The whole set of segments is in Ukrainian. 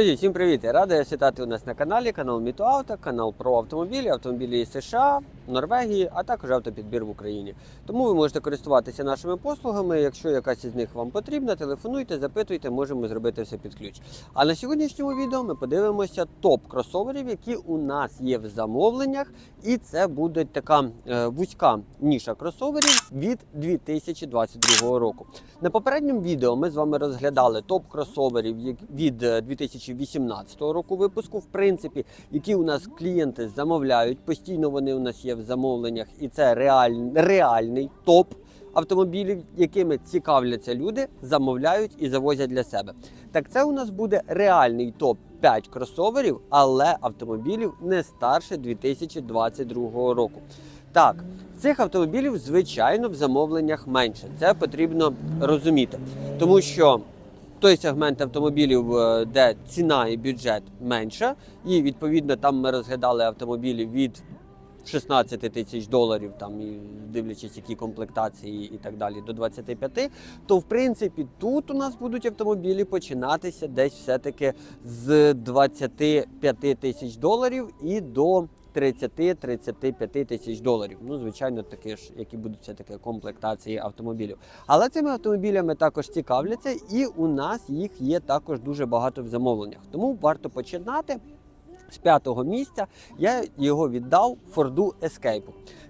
Друзі, всім привіт! Я радий вітати у нас на каналі, канал Мітоавто, канал про автомобілі, автомобілі США, Норвегії, а також автопідбір в Україні. Тому ви можете користуватися нашими послугами. Якщо якась із них вам потрібна, телефонуйте, запитуйте, можемо зробити все під ключ. А на сьогоднішньому відео ми подивимося топ кросоверів, які у нас є в замовленнях, і це буде така е, вузька ніша кросоверів від 2022 року. На попередньому відео ми з вами розглядали топ кросоверів від е, 2018 року випуску, в принципі, які у нас клієнти замовляють. Постійно вони у нас є в замовленнях, і це реаль... реальний топ автомобілів, якими цікавляться люди, замовляють і завозять для себе. Так це у нас буде реальний топ 5 кросоверів, але автомобілів не старше 2022 року. Так, цих автомобілів, звичайно, в замовленнях менше. Це потрібно розуміти, тому що той сегмент автомобілів, е, де ціна і бюджет менша, і відповідно там ми розглядали автомобілі від 16 тисяч доларів, там і дивлячись, які комплектації і так далі, до 25, то в принципі тут у нас будуть автомобілі починатися десь все-таки з 25 тисяч доларів і до 30-35 тисяч доларів. Ну, звичайно, такі ж, які будуть все-таки комплектації автомобілів. Але цими автомобілями також цікавляться, і у нас їх є також дуже багато в замовленнях. Тому варто починати. З п'ятого місця я його віддав Форду Escape.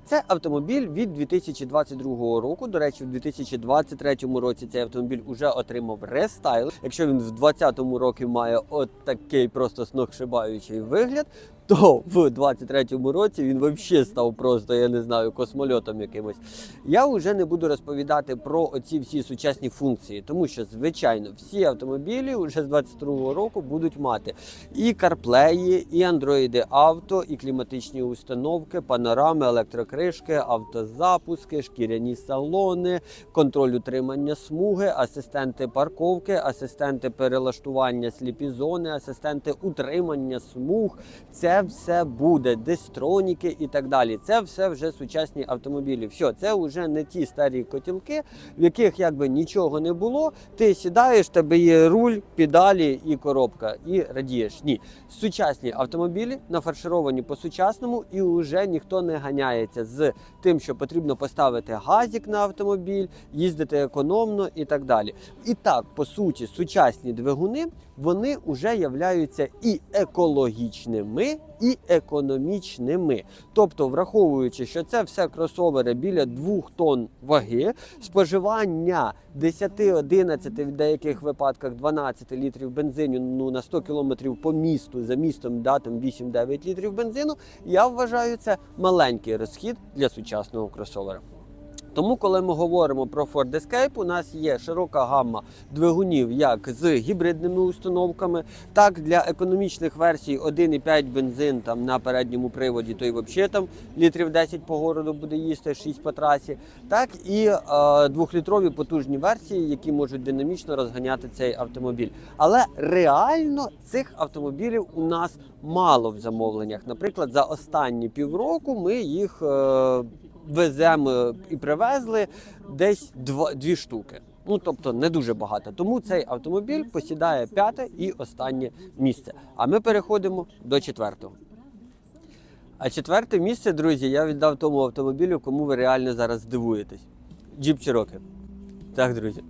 Це автомобіль від 2022 року. До речі, в 2023 році цей автомобіль вже отримав рестайл. Якщо він в 2020 році має от такий просто сногсшибаючий вигляд, то в 2023 році він взагалі став просто, я не знаю, космольотом якимось. Я вже не буду розповідати про оці всі сучасні функції, тому що, звичайно, всі автомобілі вже з 2022 року будуть мати і CarPlay, і Android Auto, і кліматичні установки, панорами, електрокришки, автозапуски, шкіряні салони, контроль утримання смуги, асистенти парковки, асистенти перелаштування сліпі зони, асистенти утримання смуг. Це все буде, дестроніки і так далі. Це все вже сучасні автомобілі. Все, це вже не ті старі котілки, в яких якби нічого не було. Ти сідаєш, тебе є руль, педалі і коробка, і радієш. Ні, сучасні автомобілі нафаршировані по-сучасному, і вже ніхто не ганяється з тим, що потрібно поставити газик на автомобіль, їздити економно і так далі. І так, по суті, сучасні двигуни вони вже являються і екологічними, і економічними. Тобто, враховуючи, що це все кросовери біля 2 тонн ваги, споживання 10-11, в деяких випадках 12 літрів бензину ну, на 100 кілометрів по місту, за містом да, там 8-9 літрів бензину, я вважаю це маленький розхід для сучасного кросовера. Тому, коли ми говоримо про Ford Escape, у нас є широка гамма двигунів як з гібридними установками, так для економічних версій 1,5 бензин там на передньому приводі, то й взагалі там літрів 10 по городу буде їсти, 6 по трасі, так і е, двохлітрові потужні версії, які можуть динамічно розганяти цей автомобіль. Але реально цих автомобілів у нас мало в замовленнях. Наприклад, за останні півроку ми їх. Е, веземо і привезли десь два, дві штуки. Ну тобто не дуже багато. Тому цей автомобіль посідає п'яте і останнє місце. А ми переходимо до четвертого. А четверте місце, друзі, я віддав тому автомобілю, кому ви реально зараз здивуєтесь. Jeep Cherokee. Так, друзі.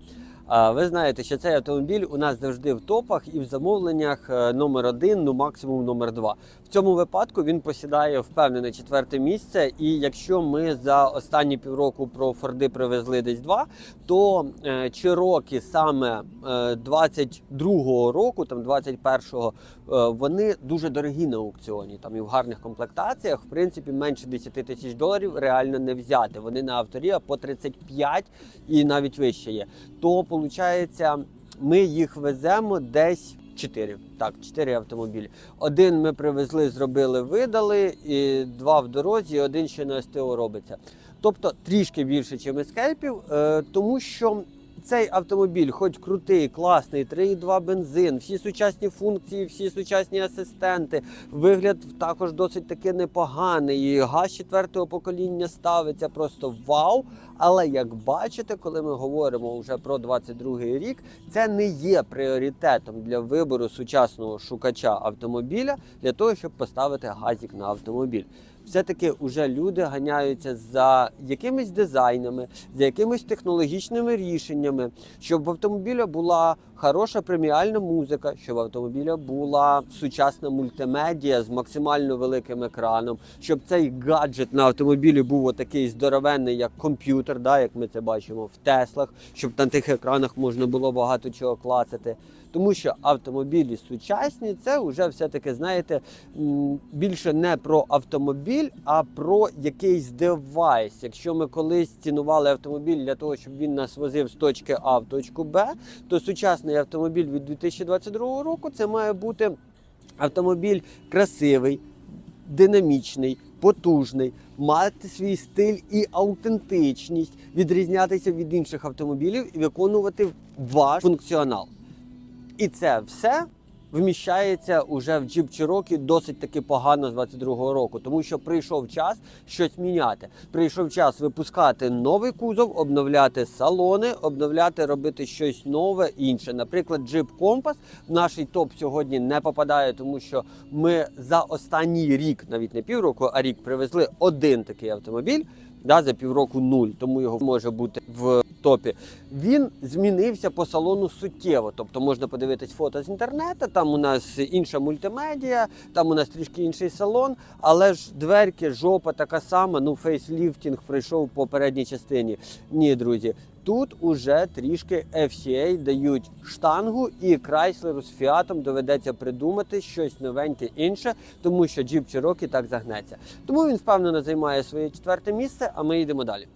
А ви знаєте, що цей автомобіль у нас завжди в топах і в замовленнях е, номер один, ну максимум номер два. Цьому випадку він посідає впевнене четверте місце. І якщо ми за останні півроку про Форди привезли десь два, то е, Чирокі саме е, 22-го року, там 21-го, е, вони дуже дорогі на аукціоні. Там і в гарних комплектаціях, в принципі, менше 10 тисяч доларів реально не взяти. Вони на авторі по 35 і навіть вище є. То виходить, ми їх веземо десь. Чотири. Так, чотири автомобілі. Один ми привезли, зробили, видали, і два в дорозі, і один ще на СТО робиться. Тобто трішки більше, ніж ескейпів, е, тому що цей автомобіль, хоч крутий, класний, 3,2 бензин, всі сучасні функції, всі сучасні асистенти, вигляд також досить таки непоганий. І газ четвертого покоління ставиться просто вау. Але як бачите, коли ми говоримо вже про 22 рік, це не є пріоритетом для вибору сучасного шукача автомобіля для того, щоб поставити газік на автомобіль. Все-таки вже люди ганяються за якимись дизайнами, за якимись технологічними рішеннями, щоб в автомобіля була хороша преміальна музика, щоб в автомобіля була сучасна мультимедіа з максимально великим екраном, щоб цей гаджет на автомобілі був отакий здоровенний, як комп'ютер, да, як ми це бачимо в Теслах, щоб на тих екранах можна було багато чого клацати. Тому що автомобілі сучасні це вже все-таки, знаєте, більше не про автомобіль, а про якийсь девайс. Якщо ми колись цінували автомобіль для того, щоб він нас возив з точки А в точку Б, то сучасний автомобіль від 2022 року це має бути автомобіль красивий, динамічний, потужний, мати свій стиль і аутентичність, відрізнятися від інших автомобілів і виконувати ваш функціонал. І це все вміщається уже в Jeep Cherokee досить таки погано з 22-го року, тому що прийшов час щось міняти. Прийшов час випускати новий кузов, обновляти салони, обновляти, робити щось нове інше. Наприклад, Jeep Compass в наш топ сьогодні не попадає, тому що ми за останній рік, навіть не півроку, а рік привезли один такий автомобіль. Да, за півроку нуль, тому його може бути в топі. Він змінився по салону суттєво. Тобто можна подивитись фото з інтернету. Там у нас інша мультимедіа, там у нас трішки інший салон, але ж дверки, жопа така сама. Ну, фейсліфтінг пройшов в попередній частині. Ні, друзі. Тут уже трішки FCA дають штангу, і Chrysler з Fiat доведеться придумати щось новеньке інше, тому що Jeep Cherokee так загнеться. Тому він впевнено займає своє четверте місце, а ми йдемо далі.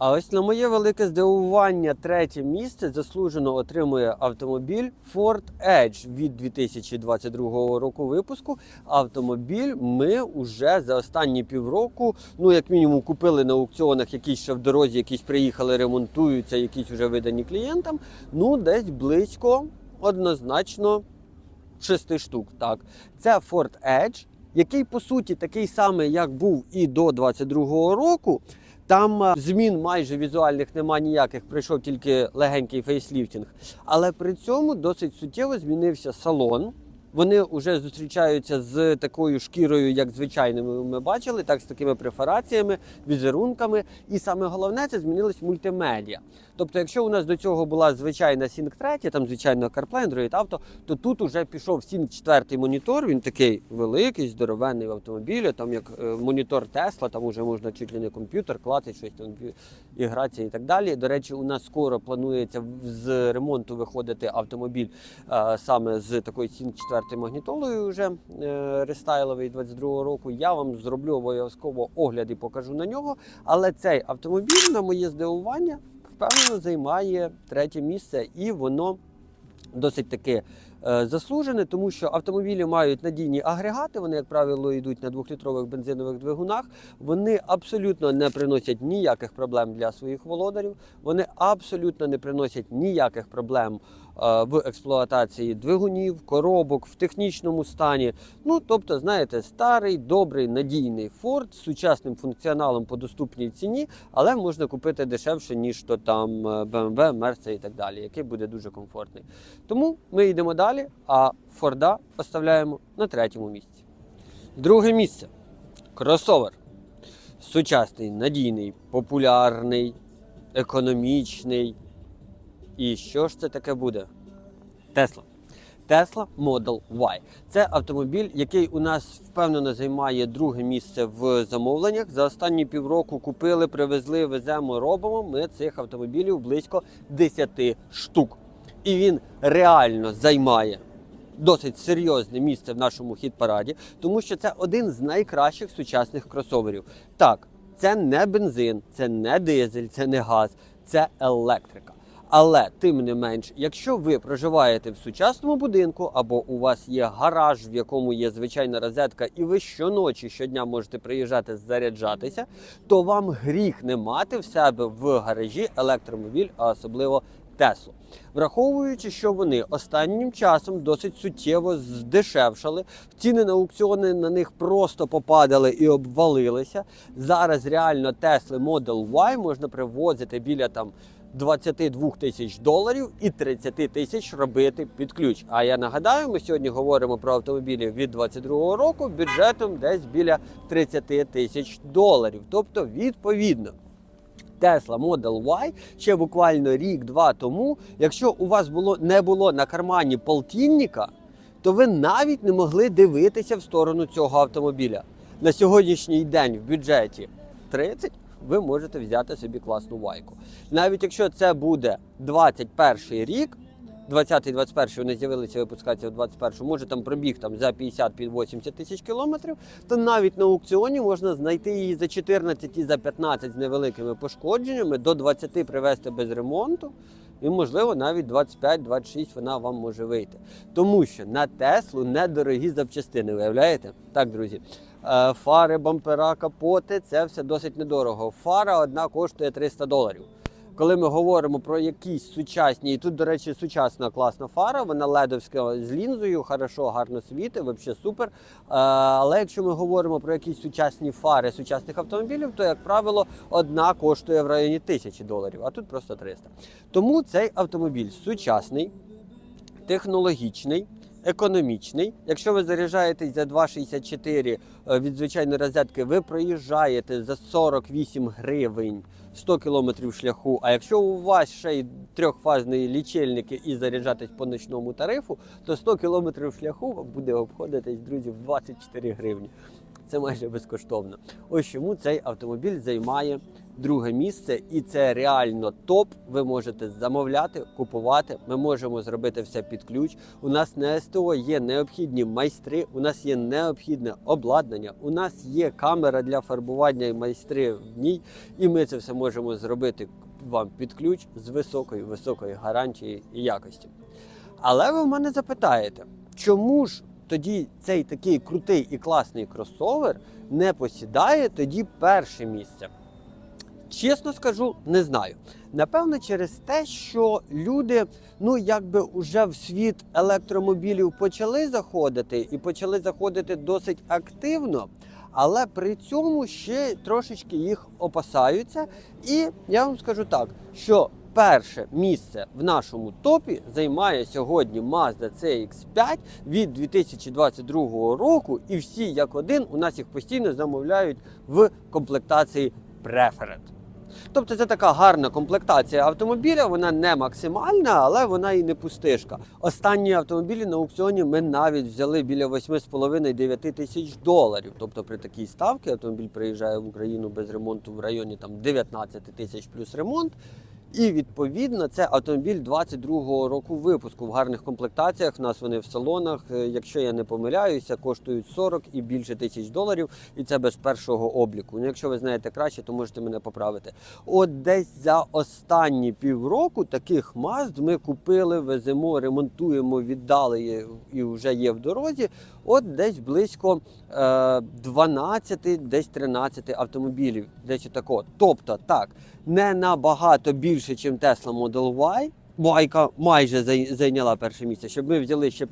А ось на моє велике здивування, третє місце заслужено отримує автомобіль Ford Edge від 2022 року випуску. Автомобіль ми вже за останні півроку, ну як мінімум, купили на аукціонах, якісь ще в дорозі, якісь приїхали, ремонтуються, якісь вже видані клієнтам. Ну, десь близько, однозначно, шести штук. Так, це Ford Edge, який по суті такий самий, як був і до 22 року. Там змін майже візуальних нема ніяких, прийшов тільки легенький фейсліфтінг. Але при цьому досить суттєво змінився салон. Вони вже зустрічаються з такою шкірою, як звичайними ми бачили, так з такими префараціями, візерунками. І саме головне це змінилось мультимедіа. Тобто, якщо у нас до цього була звичайна Sync 3, там звичайно CarPlay, Android Auto, то тут уже пішов Sync 4 монітор. Він такий великий, здоровенний в автомобілі. Там як е, монітор Tesla, там вже можна чуть ли не комп'ютер, клацати щось там і гратися і так далі. До речі, у нас скоро планується з ремонту виходити автомобіль е, саме з такою Sync 4 магнітолою, вже е, рестайловий 22 року. Я вам зроблю обов'язково огляд і покажу на нього. Але цей автомобіль, на моє здивування, впевнено займає третє місце, і воно досить таки е, заслужене, тому що автомобілі мають надійні агрегати. Вони, як правило, йдуть на двохлітрових бензинових двигунах. Вони абсолютно не приносять ніяких проблем для своїх володарів. Вони абсолютно не приносять ніяких проблем в експлуатації двигунів, коробок, в технічному стані. Ну, тобто, знаєте, старий, добрий, надійний Ford з сучасним функціоналом по доступній ціні, але можна купити дешевше, ніж то там е, BMW, Mercedes і так далі, який буде дуже комфортний. Тому ми йдемо далі, а Форда поставляємо на третьому місці. Друге місце кросовер. Сучасний, надійний, популярний, економічний. І що ж це таке буде? Тесла. Tesla Model Y. Це автомобіль, який у нас впевнено займає друге місце в замовленнях. За останні півроку купили, привезли, веземо, робимо. Ми цих автомобілів близько 10 штук. І він реально займає досить серйозне місце в нашому хіт-параді, тому що це один з найкращих сучасних кросоверів. Так, це не бензин, це не дизель, це не газ, це електрика. Але тим не менш, якщо ви проживаєте в сучасному будинку або у вас є гараж, в якому є звичайна розетка, і ви щоночі щодня можете приїжджати заряджатися, то вам гріх не мати в себе в гаражі електромобіль, а особливо Теслу. Враховуючи, що вони останнім часом досить суттєво здешевшали, ціни на аукціони на них просто попадали і обвалилися. Зараз реально Tesla Model Y можна привозити біля там 22 тисяч доларів і 30 тисяч робити під ключ. А я нагадаю, ми сьогодні говоримо про автомобілі від 22 року бюджетом десь біля 30 тисяч доларів. Тобто, відповідно. Tesla Model Y ще буквально рік-два тому, якщо у вас було не було на кармані полтинника, то ви навіть не могли дивитися в сторону цього автомобіля. На сьогоднішній день в бюджеті 30 ви можете взяти собі класну вайку. Навіть якщо це буде 21 рік, 20-21 вони з'явилися випускатися в 21-му, може там пробіг там за 50-80 тисяч кілометрів, то навіть на аукціоні можна знайти її за 14 і за 15 з невеликими пошкодженнями, до 20 привезти без ремонту. І, можливо, навіть 25-26 вона вам може вийти. Тому що на Теслу недорогі запчастини, виявляєте? Так, друзі. Е, Фари, бампера, капоти це все досить недорого. Фара одна коштує 300 доларів. Коли ми говоримо про якісь сучасні, і тут, до речі, сучасна класна фара, вона ледовська з лінзою, хорошо, гарно світить, взагалі супер. Е, Але якщо ми говоримо про якісь сучасні фари сучасних автомобілів, то, як правило, одна коштує в районі тисячі доларів, а тут просто 300. Тому цей автомобіль сучасний, технологічний. Економічний. Якщо ви заряджаєтесь за 2,64 е, від звичайної розетки, ви проїжджаєте за 48 гривень 100 кілометрів шляху. А якщо у вас ще й трьохфазні лічильники і заряджатись по ночному тарифу, то 100 кілометрів шляху вам буде обходитись, друзі, в 24 гривні. Це майже безкоштовно. Ось чому цей автомобіль займає друге місце, і це реально топ. Ви можете замовляти, купувати. Ми можемо зробити все під ключ. У нас на СТО є необхідні майстри, у нас є необхідне обладнання, у нас є камера для фарбування і майстри в ній, і ми це все можемо зробити вам під ключ з високою високою гарантією і якості. Але ви в мене запитаєте, чому ж тоді цей такий крутий і класний кросовер не посідає тоді перше місце? Чесно скажу, не знаю. Напевно, через те, що люди, ну якби уже в світ електромобілів почали заходити і почали заходити досить активно, але при цьому ще трошечки їх опасаються. І я вам скажу так, що перше місце в нашому топі займає сьогодні Mazda CX5 від 2022 року, і всі як один у нас їх постійно замовляють в комплектації Preferred. Тобто це така гарна комплектація автомобіля, вона не максимальна, але вона і не пустишка. Останні автомобілі на аукціоні ми навіть взяли біля 8,5-9 тисяч доларів. Тобто при такій ставці автомобіль приїжджає в Україну без ремонту в районі там 19 тисяч плюс ремонт. І відповідно це автомобіль 22-го року випуску в гарних комплектаціях. У нас вони в салонах. е, Якщо я не помиляюся, коштують 40 і більше тисяч доларів, і це без першого обліку. Ну, якщо ви знаєте краще, то можете мене поправити. От десь за останні півроку таких Мазд ми купили, веземо, ремонтуємо, віддали і вже є в дорозі. От десь близько е, 12, десь 13 автомобілів, десь отако. Тобто так, не набагато більше, ніж Tesla Model Y. Байка майже зайняла перше місце. Щоб ми взяли ще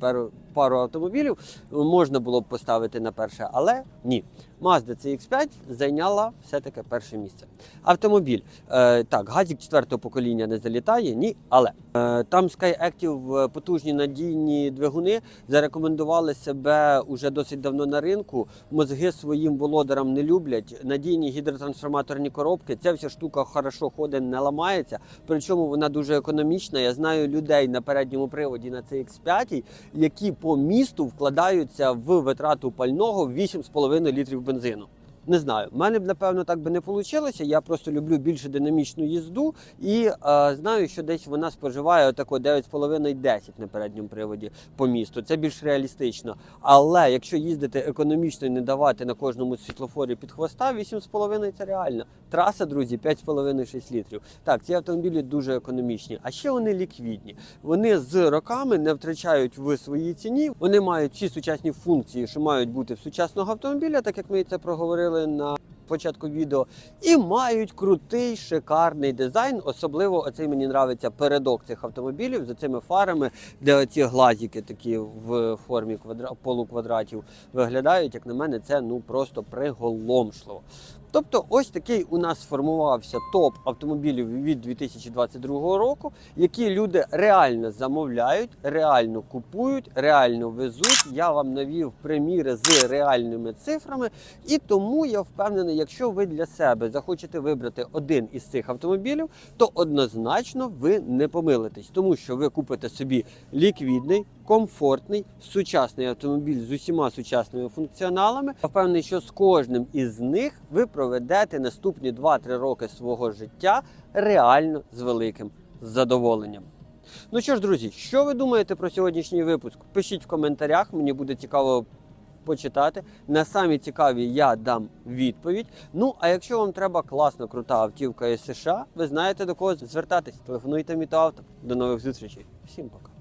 пару, автомобілів, можна було б поставити на перше, але ні. Mazda CX5 зайняла все-таки перше місце. Автомобіль. Е, так, газік четвертого покоління не залітає, ні, але е, там SkyActiv потужні надійні двигуни зарекомендували себе уже досить давно на ринку. Мозги своїм володарам не люблять. Надійні гідротрансформаторні коробки. Ця вся штука хорошо ходить, не ламається. Причому вона дуже економічна. Я знаю людей на передньому приводі на CX5, які по місту вкладаються в витрату пального 8,5 літрів бензину. Не знаю, в мене б напевно так би не вийшло. Я просто люблю більше динамічну їзду і е, знаю, що десь вона споживає отако 9,5-10 на передньому приводі по місту. Це більш реалістично. Але якщо їздити економічно і не давати на кожному світлофорі під хвоста, 8,5 це реально. Траса, друзі, 5,5-6 літрів. Так, ці автомобілі дуже економічні, а ще вони ліквідні. Вони з роками не втрачають в своїй ціні. Вони мають всі сучасні функції, що мають бути в сучасного автомобіля, так як ми це проговорили на початку відео, і мають крутий, шикарний дизайн. Особливо оцей мені нравиться передок цих автомобілів з цими фарами, де оці глазики такі в формі квадра... полуквадратів виглядають. Як на мене, це ну просто приголомшливо. Тобто, ось такий у нас сформувався топ автомобілів від 2022 року, які люди реально замовляють, реально купують, реально везуть. Я вам навів приміри з реальними цифрами, і тому я впевнений, якщо ви для себе захочете вибрати один із цих автомобілів, то однозначно ви не помилитесь, тому що ви купите собі ліквідний, комфортний, сучасний автомобіль з усіма сучасними функціоналами. Я впевнений, що з кожним із них ви проведете наступні 2-3 роки свого життя реально з великим задоволенням. Ну що ж, друзі, що ви думаєте про сьогоднішній випуск? Пишіть в коментарях, мені буде цікаво почитати. На самі цікаві я дам відповідь. Ну а якщо вам треба класна крута автівка із США, ви знаєте до кого звертатись. Телефонуйте Мітоавто. До нових зустрічей. Всім пока.